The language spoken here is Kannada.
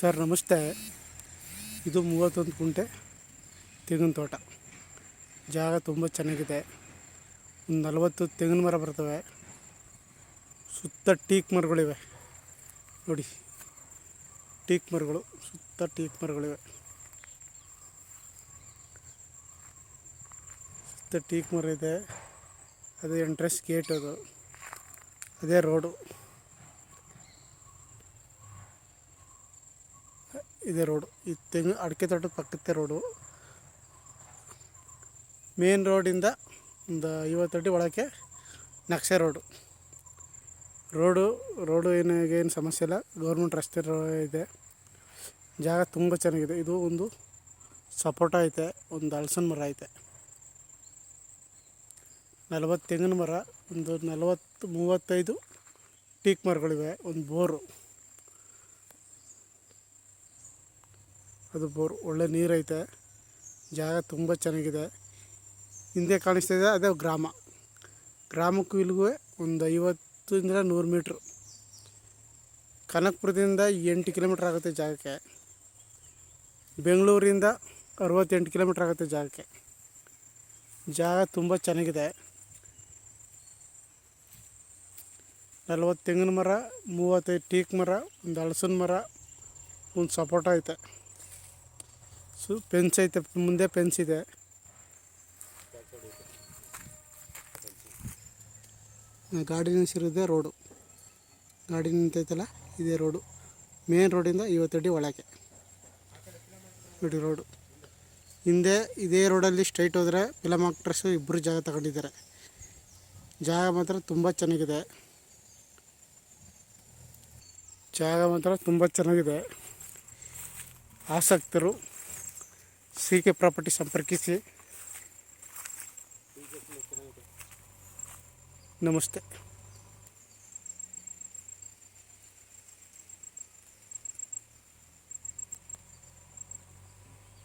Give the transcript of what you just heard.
ಸರ್, ನಮಸ್ತೆ. ಇದು ಮೂವತ್ತೊಂದು ಕುಂಟೆ ತೆಂಗಿನ ತೋಟ. ಜಾಗ ತುಂಬ ಚೆನ್ನಾಗಿದೆ. ಒಂದು ನಲವತ್ತು ತೆಂಗಿನ ಮರ ಬರ್ತವೆ. ಸುತ್ತ ಟೀಕ್ ಮರಗಳಿವೆ. ನೋಡಿ, ಟೀಕ್ ಮರಗಳು, ಸುತ್ತ ಟೀಕ್ ಮರಗಳಿವೆ. ಸುತ್ತ ಟೀಕ್ ಮರ ಇದೆ. ಅದು ಎಂಟ್ರೆನ್ಸ್ ಗೇಟ್ ಅದು. ಅದೇ ರೋಡು ಇದೆ ರೋಡು. ಈ ತೆಂಗು ಅಡಿಕೆ ತೋಟದ ಪಕ್ಕದ ರೋಡು. ಮೇನ್ ರೋಡಿಂದ ಒಂದು ಐವತ್ತು ಅಡಿ ಒಳಕ್ಕೆ ನಕ್ಷೆ ರೋಡು. ರೋಡು ರೋಡು ಏನು ಏನು ಸಮಸ್ಯೆ ಇಲ್ಲ. ಗೌರ್ಮೆಂಟ್ ರಸ್ತೆ ಇದೆ. ಜಾಗ ತುಂಬ ಚೆನ್ನಾಗಿದೆ. ಇದು ಒಂದು ಸಪೋಟ ಐತೆ. ಒಂದು ಹಲಸಿನ ಮರ ಐತೆ. ನಲವತ್ತು ತೆಂಗಿನ ಮರ, ಒಂದು ನಲವತ್ತು, ಮೂವತ್ತೈದು ಟೀಕ್ ಮರಗಳಿವೆ. ಒಂದು ಬೋರು. ಅದು ಬೋರ್ ಒಳ್ಳೆ ನೀರೈತೆ. ಜಾಗ ತುಂಬ ಚೆನ್ನಾಗಿದೆ. ಹಿಂದೆ ಕಾಣಿಸ್ತಾ ಇದೆ, ಅದೇ ಗ್ರಾಮ. ಗ್ರಾಮಕ್ಕೂ ಇಲ್ಲಿಗೂ ಒಂದು ಐವತ್ತರಿಂದ ನೂರು ಮೀಟ್ರ್. ಕನಕಪುರದಿಂದ ಎಂಟು ಕಿಲೋಮೀಟ್ರ್ ಆಗುತ್ತೆ ಜಾಗಕ್ಕೆ. ಬೆಂಗಳೂರಿಂದ ಅರವತ್ತೆಂಟು ಕಿಲೋಮೀಟ್ರ್ ಆಗುತ್ತೆ ಜಾಗಕ್ಕೆ. ಜಾಗ ತುಂಬ ಚೆನ್ನಾಗಿದೆ. ನಲ್ವತ್ತು ತೆಂಗಿನ ಮರ, ಮೂವತ್ತೈದು ಟೀಕ್ ಮರ, ಒಂದು ಹಲಸಿನ ಮರ, ಒಂದು ಸಪೋಟ ಐತೆ. ಸು ಪೆನ್ಸ್ ಐತೆ, ಮುಂದೆ ಪೆನ್ಸ್ ಇದೆ. ಗಾಡಿ ನಿಲ್ಸಿರೋದೇ ರೋಡು. ಗಾಡಿ ನಿಂತೈತಲ್ಲ ಇದೇ ರೋಡು. ಮೇನ್ ರೋಡಿಂದ ಐವತ್ತಡಿ ಒಳಗೆ. ನೋಡಿ ರೋಡು. ಹಿಂದೆ ಇದೇ ರೋಡಲ್ಲಿ ಸ್ಟ್ರೈಟ್ ಹೋದರೆ ಫಿಲಮ್ ಆಕ್ಟ್ರೆಸ್ಸು ಇಬ್ಬರು ಜಾಗ ತಗೊಂಡಿದ್ದಾರೆ. ಜಾಗ ಮಾತ್ರ ತುಂಬ ಚೆನ್ನಾಗಿದೆ. ಜಾಗ ಮಾತ್ರ ತುಂಬ ಚೆನ್ನಾಗಿದೆ. ಆಸಕ್ತರು. ಸಿ ಕೆ ಪ್ರಾಪರ್ಟಿ ಸಂಪರ್ಕಿಸಿ ನಮಸ್ತೆ